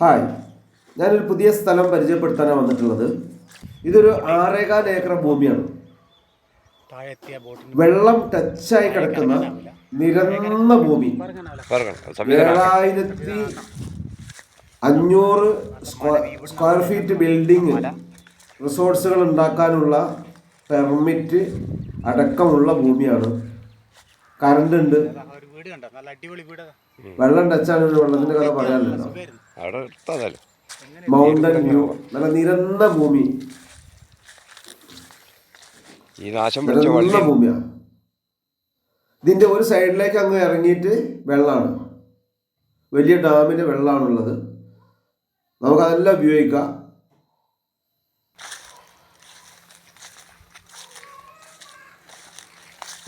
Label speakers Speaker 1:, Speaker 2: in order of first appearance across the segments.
Speaker 1: Hi. ഞാനൊരു പുതിയ സ്ഥലം പരിചയപ്പെടുത്താനാണ് വന്നിട്ടുള്ളത്. ഇതൊരു ആറേകാൽ ഏക്കർ ഭൂമിയാണ്. വെള്ളം ടച്ചായി കിടക്കുന്ന നിരന്ന ഭൂമി. ഏഴായിരത്തി അഞ്ഞൂറ് സ്ക്വയർ സ്ക്വയർ ഫീറ്റ് ബിൽഡിംഗ് റിസോർട്സുകൾ ഉണ്ടാക്കാനുള്ള പെർമിറ്റ് അടക്കമുള്ള ഭൂമിയാണ്. കറണ്ട് ഉണ്ട് വെള്ളം ടച്ചാണ് വെള്ളത്തിന്റെ കഥ
Speaker 2: സുഖായിരുന്നു.
Speaker 3: അവിടെ
Speaker 1: മൗണ്ടൻ വ്യൂ നല്ല നിരന്ന ഭൂമി.
Speaker 3: ഈ നാശം പിടിച്ച
Speaker 1: നിരന്ന
Speaker 3: വള്ളി.
Speaker 1: ഭൂമിയാണ് ഇതിന്റെ ഒരു സൈഡിലേക്ക് അങ്ങ് ഇറങ്ങിയിട്ട് വെള്ളമാണ് വലിയ ഡാമിന്റെ വെള്ളമാണുള്ളത് നമുക്ക് അതെല്ലാം ഉപയോഗിക്കാം.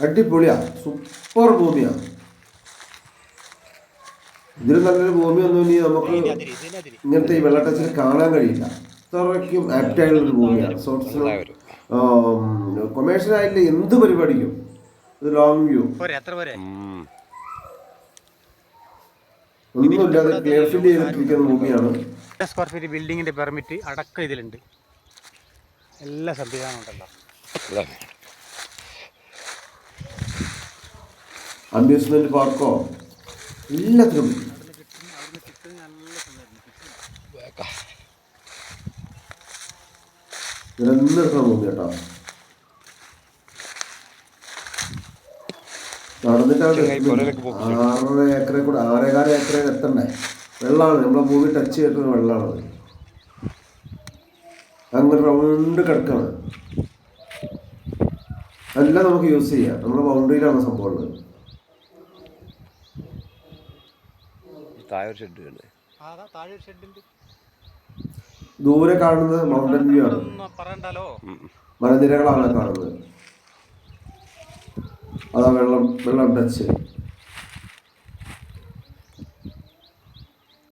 Speaker 1: അടിപൊളിയാ. സൂപ്പർ ഭൂമിയാണ് ഇതിലും നല്ലൊരു ഭൂമിയൊന്നും ഇനി നമുക്ക് ഇങ്ങനത്തെ ഈ വെള്ളട്ടച്ചിൽ കാണാൻ കഴിയില്ല. അത്രയ്ക്കും ആപ്റ്റായുള്ളൊരു ഭൂമിയാണ്. കൊമേഴ്ഷ്യൽ ആയിട്ട് എന്ത് പരിപാടിക്കും? ഇത് ലോങ് വ്യൂ. ഒന്നുമില്ലാതെ ക്ലിയർ ഫിൽ ചെയ്തിട്ടിരിക്കുന്ന ഭൂമിയാണ്.
Speaker 2: സ്ക്വയർ ഫീറ്റ് ബിൽഡിങ്ങിന്റെ പെർമിറ്റ് അടക്കം ഇതിലുണ്ട്. എല്ലാ സംവിധാനം ഉണ്ടല്ലോ?
Speaker 1: അമ്യൂസ്മെന്റ് പാർക്കോ എല്ലാത്തിനും. നിരന്നിടക്കുന്ന ഭൂമി കേട്ടോ?
Speaker 3: പോക്ക്
Speaker 1: ആറര ഏക്കറെ കൂടെ ആറേകാല ഏക്കറെ എത്തണ്ടേ? വെള്ളമാണ് നമ്മളെ ഭൂമി ടച്ച് ചെയ്തിട്ടുള്ള വെള്ളമാണത് അങ്ങനെ റൗണ്ട് കിടക്കാണ്. എല്ലാം നമുക്ക് യൂസ് ചെയ്യാം. നമ്മുടെ ബൗണ്ടറിയിലാണ് സംഭവം ഉള്ളത്.
Speaker 3: താഴെ ഷെഡ്
Speaker 2: താഴെ ഷെഡ് ഉണ്ട്.
Speaker 1: ദൂരെ കാണുന്നത് മൗണ്ടൻ വ്യൂ ആണ് മലനിരകളാണ് കാണുന്നത്. അതാ വെള്ളം വെള്ളം ടച്ച്